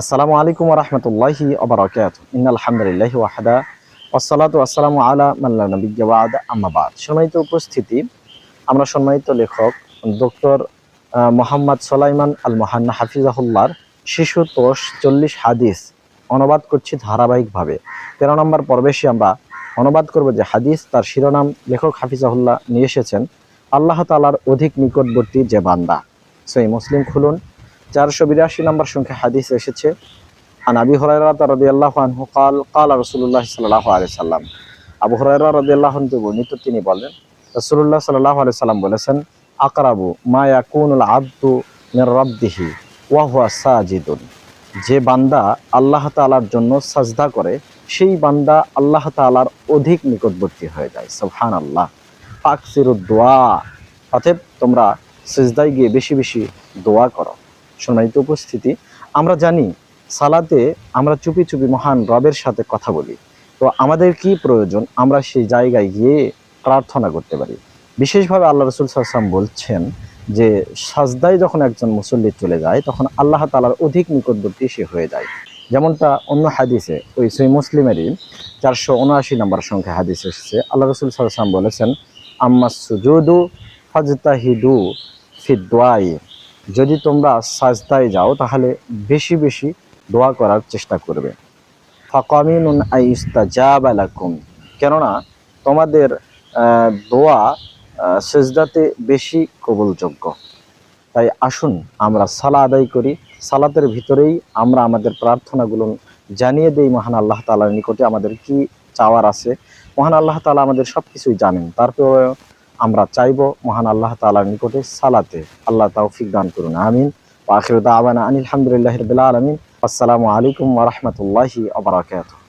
আসসালামু আলাইকুম রহমতুল্লাহি ওবরাকাত ইন আলহামদুলিল্লাহ ওয়াহাদা আসসালাতু আসসালামু আলা মাল্লা নবিয়্যা ওয়া আদা আম্মা বাদ। সম্মানিত উপস্থিতি, আমরা সম্মানিত লেখক ডক্টর মোহাম্মদ সোলাইমান আল মোহান্না হাফিজাহুল্লাহর শিশু তোষ চল্লিশ হাদিস অনুবাদ করছি ধারাবাহিকভাবে। তেরো নম্বর পর্বেশে আমরা অনুবাদ করব যে হাদিস, তার শিরোনাম লেখক হাফিজাহুল্লাহ নিয়ে এসেছেন। আল্লাহ তালার অধিক নিকটবর্তী যে বান্দা। সেই মুসলিম খুলুন। চারশো বিরাশি নম্বর সংখ্যা হাদিস এসেছে। আন আবি হরাইরাতা রাদিয়াল্লাহু আনহু কাল কাল রাসূলুল্লাহ সাল্লাল্লাহু আবু হরাইরা রাদিয়াল্লাহু আনহু বর্ণিত, তিনি বলেন, রাসূলুল্লাহ সাল্লাল্লাহু আলাইহি সাল্লাম বলেছেন, আকরাবু মা ইয়াকুনুল আবদু মির রাব্বিহি ওয়া হুয়া সাজিদুন। যে বান্দা আল্লাহ তাআলার জন্য সাজদা করে, সেই বান্দা আল্লাহ তাআলার অধিক নিকটবর্তী হয়ে যায়। সুবহানাল্লাহ। পাকসিরুদ দোয়া। অতএব তোমরা সিজদায় গিয়ে বেশি বেশি দোয়া করো। সম্মানিত উপস্থিতি, আমরা জানি সালাতে আমরা চুপি চুপি মহান রবের সাথে কথা বলি। তো আমাদের কি প্রয়োজন? আমরা সেই জায়গায় গিয়ে প্রার্থনা করতে পারি। বিশেষভাবে আল্লাহ রসুল সাল্লাম বলছেন যে, সাজদায় যখন একজন মুসল্লি চলে যায়, তখন আল্লাহ তালার অধিক নিকটবর্তী সে হয়ে যায়। যেমনটা অন্য হাদিসে, ওই সই মুসলিমেরই চারশো উনআশি নম্বর সংখ্যা হাদিস এসেছে। আল্লাহ রসুল সাল্লাম বলেছেন আম্মা সুজুদু ফাজতাহিদু ফিদ্দোয়াই যদি তোমরা সাজদায় যাও, তাহলে বেশি বেশি দোয়া করার চেষ্টা করবে। ফাকামিনুন আইস্তাজাবালাকুম কেননা, তোমাদের দোয়া সেজদাতে বেশি কবুলযোগ্য। তাই আসুন, আমরা সালা আদায় করি। সালাতের ভিতরেই আমরা আমাদের প্রার্থনাগুলো জানিয়ে দেই, মহান আল্লাহ তালার নিকটে আমাদের কি চাওয়ার আছে। মহান আল্লাহ তালা আমাদের সব কিছুই জানেন। তারপরে আমরা চাইব মহান আল্লাহ তালার নিকটে সালাতে। আল্লাহ তৌফিক দান করুন, আমিন। আখির দাওয়ানা আনিল হামদুলিল্লাহ রবিল আলমিন। আসসালামু আলাইকুম ওরহমতুল্লাহি আবরাকাতুহ